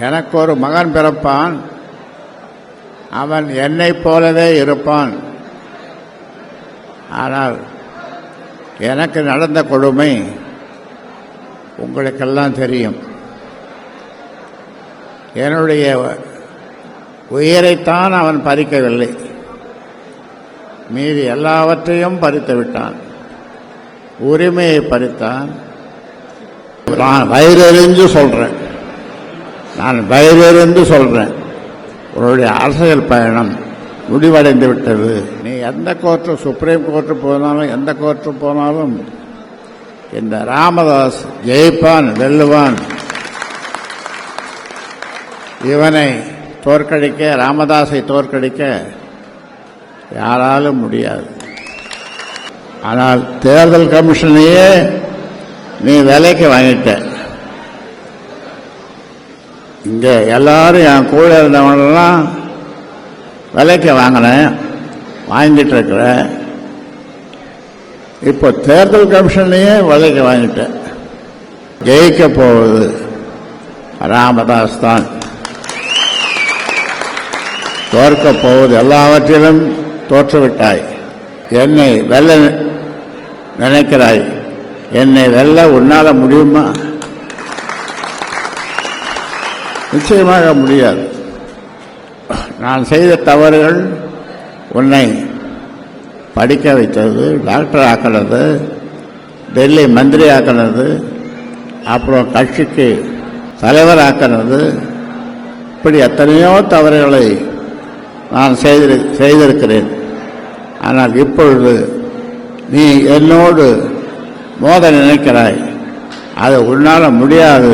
எனக்கு ஒரு மகன் பிறப்பான். அவன் என்னைப் போலவே இருப்பான். ஆனால் எனக்கு நடந்த கொடுமை உங்களுக்கெல்லாம் தெரியும். என்னுடைய உயிரைத்தான் அவன் பறிக்கவில்லை. மீதி எல்லாவற்றையும் பறித்து விட்டான். உரிமையை பறித்தான். நான் வயிறறிஞ்சு சொல்கிறேன் நான் வயதிலிருந்து சொல்கிறேன் உன்னுடைய அரசியல் பயணம் முடிவடைந்து விட்டது. நீ எந்த கோர்ட்டு சுப்ரீம் கோர்ட்டு போனாலும் எந்த கோர்ட்டு போனாலும் இந்த ராமதாஸ் ஜெயிப்பான் வெல்லுவான். இவனை தோற்கடிக்க ராமதாஸை தோற்கடிக்க யாராலும் முடியாது. ஆனால் தேர்தல் கமிஷனையே நீ விலைக்கு வாங்கிட்ட. இங்கே எல்லாரும் என் கூட இருந்தவனெல்லாம் விலைக்கு வாங்கினேன் வாங்கிட்டு இப்போ தேர்தல் கமிஷனையே விலைக்கு வாங்கிட்டேன் ஜெயிக்க போவது ராமதாஸ் தான். தோற்கப் போவது எல்லாவற்றிலும் தோற்றுவிட்டாய். என்னை வெல்ல நினைக்கிறாய். என்னை வெல்ல உன்னால் முடியுமா? நிச்சயமாக முடியாது. நான் செய்த தவறுகள் உன்னை படிக்க வைத்தது டாக்டர் ஆக்கினது டெல்லி மந்திரி ஆக்கினது அப்புறம் கட்சிக்கு தலைவர் ஆக்கினது இப்படி எத்தனையோ தவறுகளை நான் செய்திரு செய்திருக்கிறேன். ஆனால் இப்பொழுது நீ என்னோடு மோத நினைக்கிறாய். அது உன்னால் முடியாது.